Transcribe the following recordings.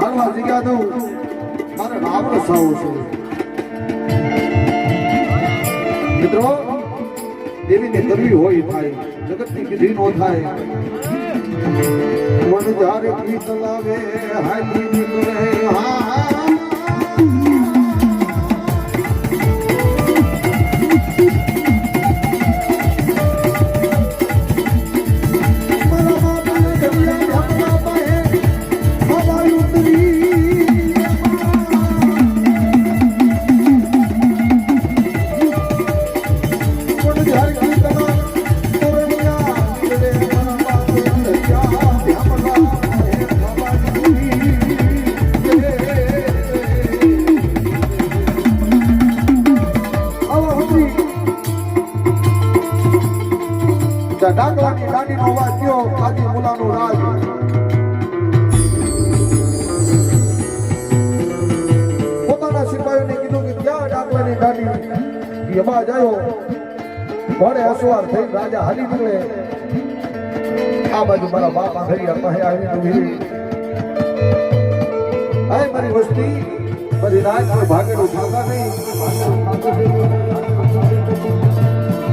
હાલવા જગ્યા દઉં મારે રાવણ સાવો છે. મિત્રો, દેવીને કરવી હોય થાય જગતની કીધી નો થાય. વન જારે ગીત લાવે, હાલી નીકળે હા. અવાજ આવ્યો ઘોડે અસવાર થઈ રાજા હાલી નીકળે આ બાજુ મારા બાપ આંધળિયા પાસે આવી તું આય મારી વસ્તી. મારી રાત કોઈ ભાગેલું ખાતા નહીં.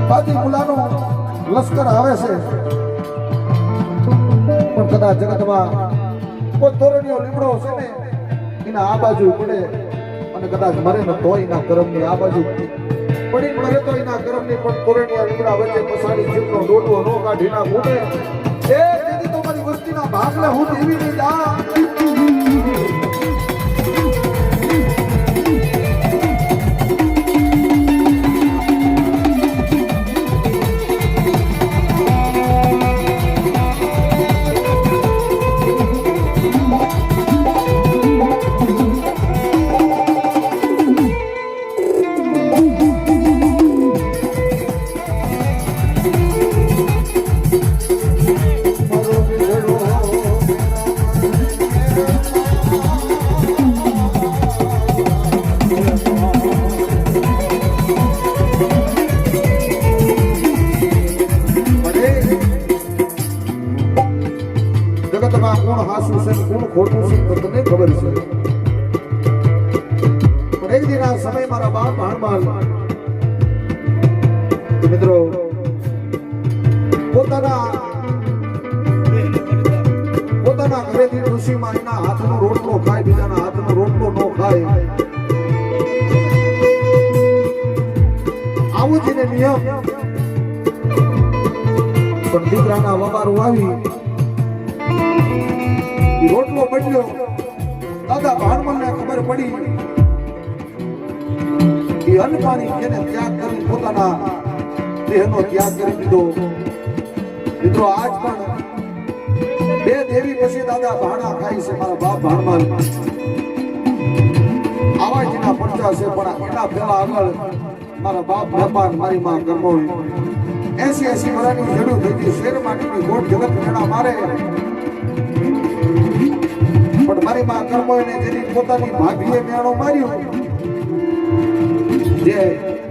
બાજી મુલાનું લશ્કર આવે છે. પણ કદાચ જગતમાં કોઈ તોરણીઓ લીમડો છે ને, એના આ બાજુ પડે. અને કદાચ મરે ને તોય ના કરમની આ બાજુ. પડી મરે તો એના કરમની પણ તોરણીયા લીમડા વચ્ચે પસાડી જીવનો ડોટવો નો કાઢીના ફૂટે એ જેથી તો મારી વસ્તીના ભાગને હું દેવી નહીં જા જગતમાં કોણ હાસું છે, કોણ ખોટું છે તો તને ખબર છે. પણ એક દિન આ સમય મારા બાપ હનુમાન મિત્રો, પોતાના પોતાના ઘરેથી ઋષિમાં એના હાથનો રોટલો ખાય, બીજાના હાથનો રોટલો ન ખાય. આવું જ નિયમ. પણ દીકરાના વબારું આવી. બદલ્યો દાદા ભાણમલને ખબર પડી એ અન્ન પાણી જેને ત્યાગ કરી પોતાના દેહનો ત્યાગ કરી દીધો. મિત્રો, આજ પણ બે દેવી પછી દાદા ભાણા ખાય છે મારા બાપ ભાણમાલ આવા જ એના છે, પણ એના પહેલા આગળ મારા બાપ વેપાર મારી માં કરવો એસી એસી વર્ષની જરૂર થઈ ગઈ શેર માટીની ગોઠ જગત મેળા મારે. કર્મો એને જેની પોતાની ભાગીએ મેળો માર્યો, જે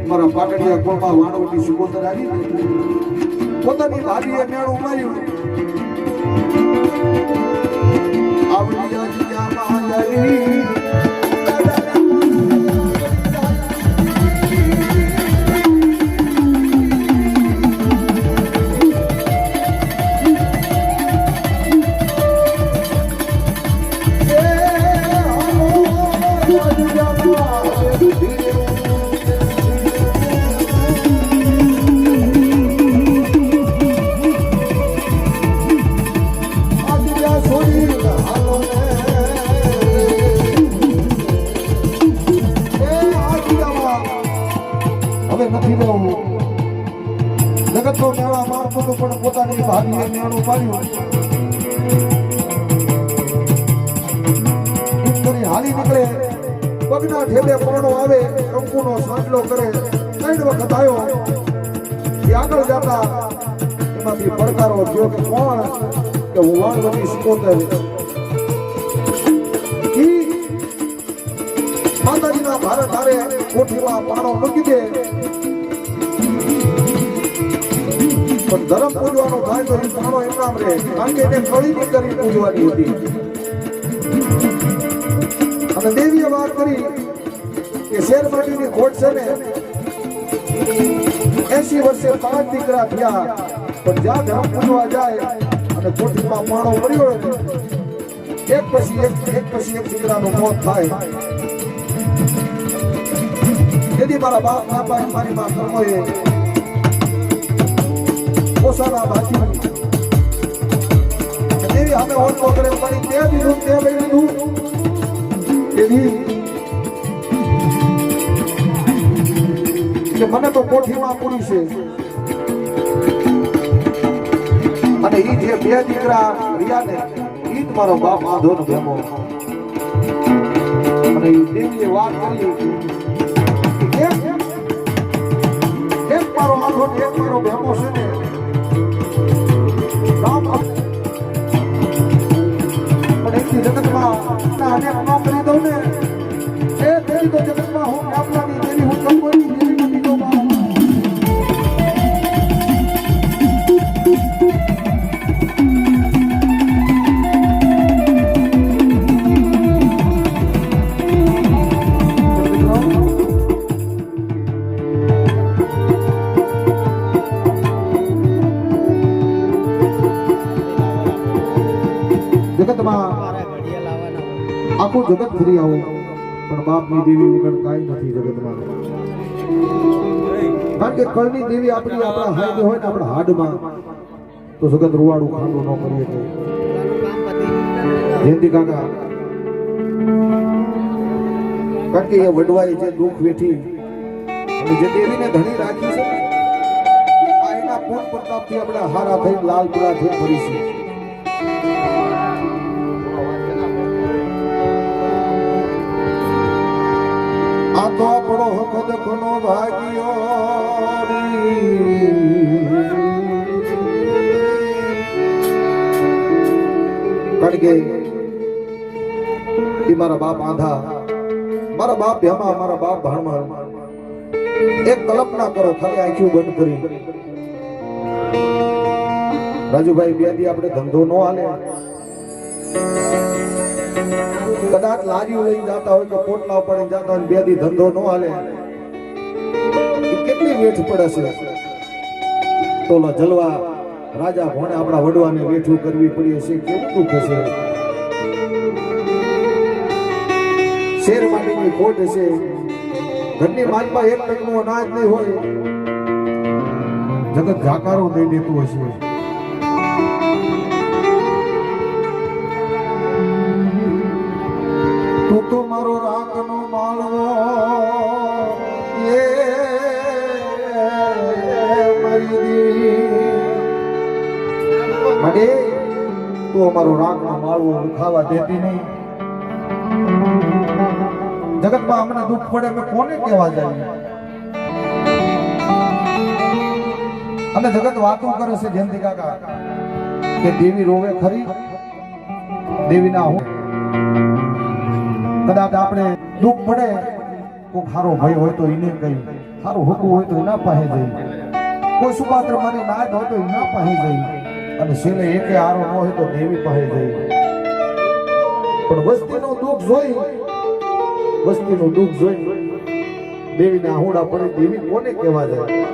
મારા પાટડિયા કોળમાં વાણવટી સુગોતર આવી પોતાની ભાભીએ મેળું માર્યું. આવડિયા જીયા મહાજરી પગના ઠેલે પરણો આવે, કંકુનો સાંટલો કરે, ત્રણ વખત આવ્યો. આગળ જતા એમાંથી પડકારો થયો કે કોણ? કે હું વાણવટી સિકોતર માતાજીના ભારત હારે કોઠીમાં પાણો મૂકી દે. પણ ધર્મ પૂજવાનો થાય તો એ પાણો એમના રહે કારણ કે એને કળી કરી પૂજવાની હતી. અને દેવીએ વાત કરી કે શેર માટીની ખોટ છે ને એસી વર્ષે પાંચ દીકરા થયા, પણ જ્યાં ધામ પૂજવા જાય અને કોઠીમાં માણો મળ્યો એક પછી એક એક પછી એક દીકરાનું મોત થાય. તેથી મારા બાપ બાપા મારી મા કર્મોએ પોસાના બાકી દેવી અમે ઓળખો કરે, મારી તે દીધું તે લઈ લીધું તેથી કે મને તો કોઠીમાં પૂરી છે. અને ઈ જે બે દીકરા રહ્યા ને જ મારો બાપ આંધો નો ભેમો. અને ઈ દેવીએ વાત કરી. એક મારો આંધો એક મારો ભેમો છે ને જગત ફરી આવો પણ બાપની દેવી વગર કાંઈ નથી જગતમાં. કારણ કે કળની દેવી આપણી આપણા હાઈડ હોય ને આપણા હાડમાં. તો જગત રૂવાડું ખાંડું ન કરીએ તો જયંતિ કાકા. કારણ કે એ વડવાઈ જે દુઃખ વેઠી, અને જે દેવીને ધણી રાખી છે, આ એના પૂર્ણ પ્રતાપથી આપણે હારા થઈ લાલ પીળા થઈ ફરીશું. હકદ ભાગ્યો કારણ કે એ મારા બાપ આંધા, મારા બાપ ભેમા મારા બાપ ભાણમાં એક કલ્પના કરો, ખાલી આંખ્યું બંધ કરી. રાજુભાઈ બે દી આપણે ધંધો નો હાલે. કદાચ લારીઓ લઈને જતા હોય તો પોટલા પડી જતા હોય બે દી ધંધો ન હાલે. વેઠ પડે છે. તો જલવા, રાજા ભોણે આપણા વડવાને વેઠું કરવી પડી હશે કેવું દુઃખ હશે શેર માટેની ખોટ હશે ઘરની માનમાં એક ટકનું અનાજ નહીં હોય. જગત જાકારો દઈ દેતું હશે. તું અમારો માળવું ખાવા દેતી નહીં. જગતમાં અમને દુઃખ પડે અમે કોને કહેવા જાય અને જગત વાતો કરે છે જયંતિ કાકા, કે દેવી રોવે ખરી? દેવી ના હું કદાચ આપણે દુઃખ પડે કોઈ સારો ભય હોય તો એને કહી સારું હુકું હોય તો એના પાસે જઈ કોઈ સુપાત્ર મારી નાદ હોય તો એના પાસે જઈ અને છેલ્લે એકે આરો ન હોય તો દેવી પાસે જઈ. પણ વસ્તીનું દુઃખ જોઈ, વસ્તીનું દુઃખ જોઈ દેવીને આહુડા પડે, દેવી કોને કહેવા જાય?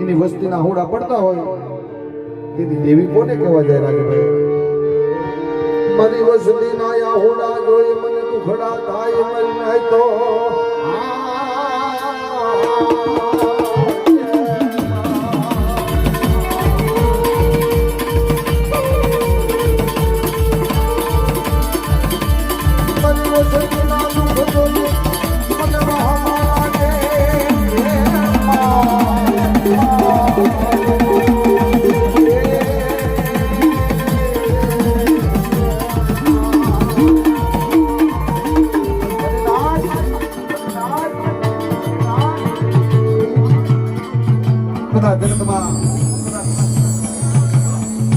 એની વસ્તીના આહુડા પડતા હોય, તેથી દેવી કોને કહેવા જાય રાજભાઈ? મારી વસ્તીના આહુડા જોઈ મને દુખડા થાય, મન નહીં તો મારી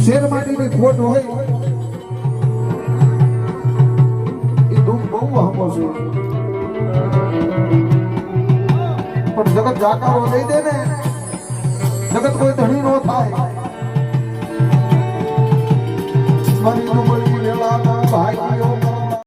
શેર માટીની ખોટ હોય. એ દુઃખ બહુ હમો છે. પણ જગત જાકારો લઈ દે ને. જગત કોઈ ધણી નો થાય. મારી ઉંમર